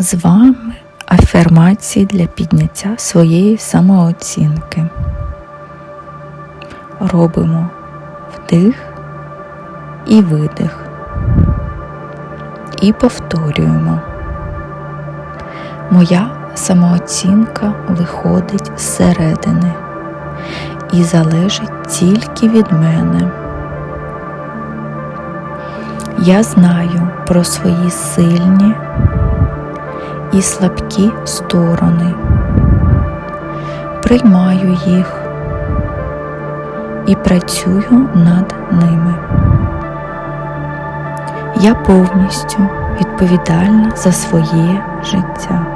З вами афірмації для підняття своєї самооцінки. Робимо вдих і видих. І повторюємо. Моя самооцінка виходить зсередини і залежить тільки від мене. Я знаю про свої сильні і слабкі сторони, приймаю їх і працюю над ними. Я повністю відповідальна за своє життя.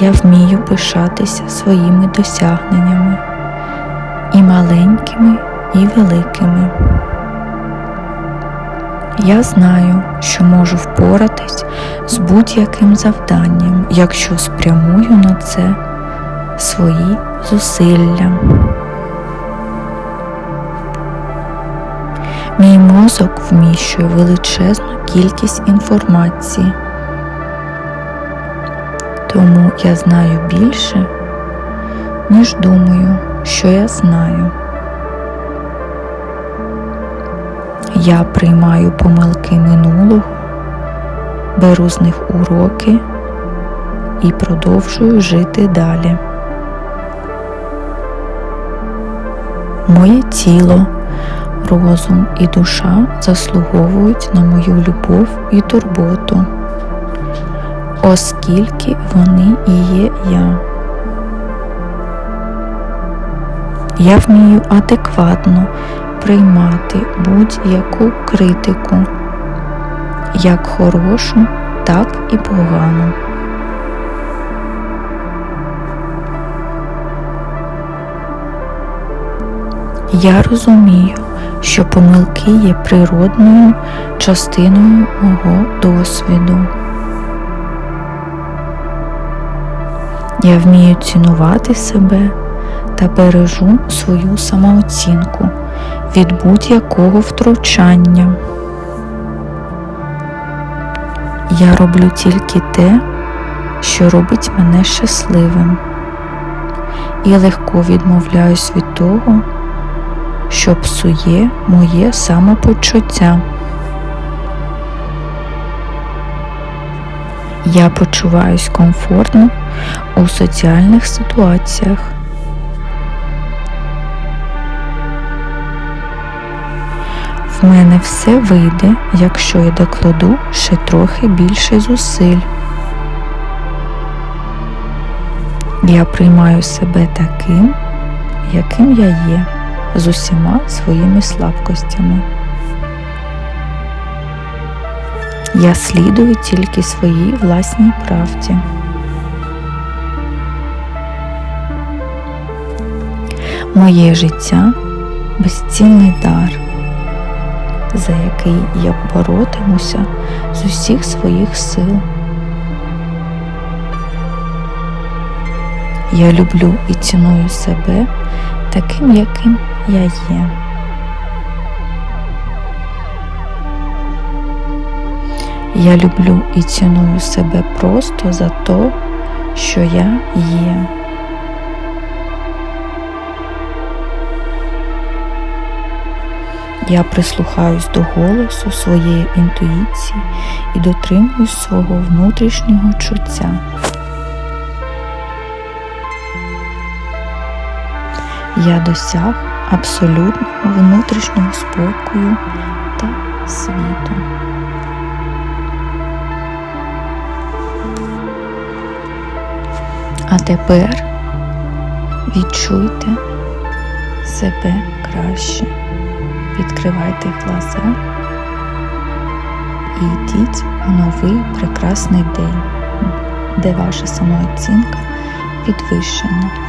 Я вмію пишатися своїми досягненнями і маленькими, і великими. Я знаю, що можу впоратись з будь-яким завданням, якщо спрямую на це свої зусилля. Мій мозок вміщує величезну кількість інформації, тому я знаю більше, ніж думаю, що я знаю. Я приймаю помилки минулого, беру з них уроки і продовжую жити далі. Моє тіло, розум і душа заслуговують на мою любов і турботу, оскільки вони і є я. Я вмію адекватно приймати будь-яку критику, як хорошу, так і погану. Я розумію, що помилки є природною частиною мого досвіду. Я вмію цінувати себе та бережу свою самооцінку від будь-якого втручання. Я роблю тільки те, що робить мене щасливим, і легко відмовляюсь від того, що псує моє самопочуття. Я почуваюсь комфортно у соціальних ситуаціях. В мене все вийде, якщо я докладу ще трохи більше зусиль. Я приймаю себе таким, яким я є, з усіма своїми слабкостями. Я слідую тільки своїй власній правді. Моє життя безцінний дар за який я боротимуся з усіх своїх сил. Я люблю і ціную себе таким, яким я є. Я люблю і ціную себе просто за те, що я є. Я прислухаюсь до голосу своєї інтуїції і дотримуюсь свого внутрішнього чуття. Я досяг абсолютного внутрішнього спокою та світу. А тепер відчуйте себе краще відкривайте глаза і йдіть у новий прекрасний день, де ваша самооцінка підвищена.